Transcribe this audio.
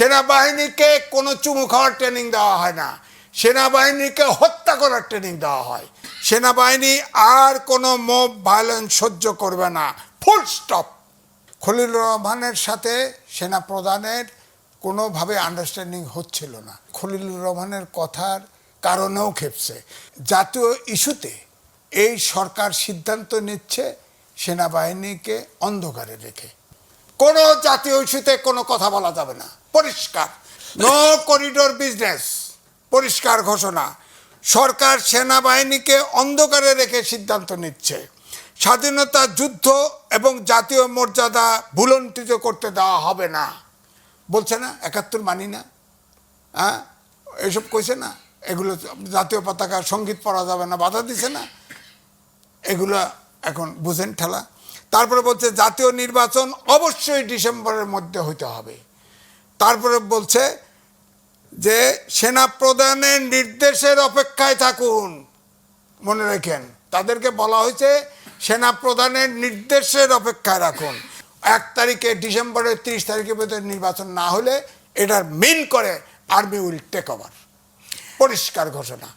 সেনাবাহিনীকে কোনো চুমু খাওয়ার ট্রেনিং দেওয়া হয় না। সেনাবাহিনীকে হত্যা করার ট্রেনিং দেওয়া হয়। সেনাবাহিনী আর কোনো মোব ভায়োলেন্স সহ্য করবে না। ফুল স্টপ খলিল রহমানের সাথে সেনা প্রধানের কোনোভাবে আন্ডারস্ট্যান্ডিং হচ্ছিল না। খলিলুর রহমানের কথার কারণেও খেপছে জাতীয় ইস্যুতে এই সরকার সিদ্ধান্ত নিচ্ছে সেনাবাহিনীকে অন্ধকারে রেখে। কোনো জাতীয় ইস্যুতে কোনো কথা বলা যাবে না। পরিষ্কার। নো করিডোর বিজনেস পরিষ্কার ঘোষণা। সরকার সেনাবাহিনীকে অন্ধকারে রেখে সিদ্ধান্ত নিচ্ছে। স্বাধীনতা যুদ্ধ এবং জাতীয় মর্যাদা ভুলন্টিত করতে দেওয়া হবে না। বলছে না? একাত্তর মানি না? হ্যাঁ? এসব কইছে না? এগুলো জাতীয় পতাকা, সংগীত পড়া যাবে না, বাধা দিছে না? এগুলো এখন বুঝেন ঠেলা। তারপরে বলছে, জাতীয় নির্বাচন অবশ্যই ডিসেম্বরের মধ্যে হইতে হবে। তারপরে বলছে যে সেনা প্রধানের নির্দেশের অপেক্ষায় থাকুন। মনে রাখেন, তাদেরকে বলা হয়েছে সেনা প্রধানের নির্দেশের অপেক্ষায় রাখুন। এক তারিখে, ডিসেম্বরের তিরিশ তারিখের ভিতরে নির্বাচন না হলে এটার মিন করে আর্মি উইল টেক ওভার পরিষ্কার ঘোষণা।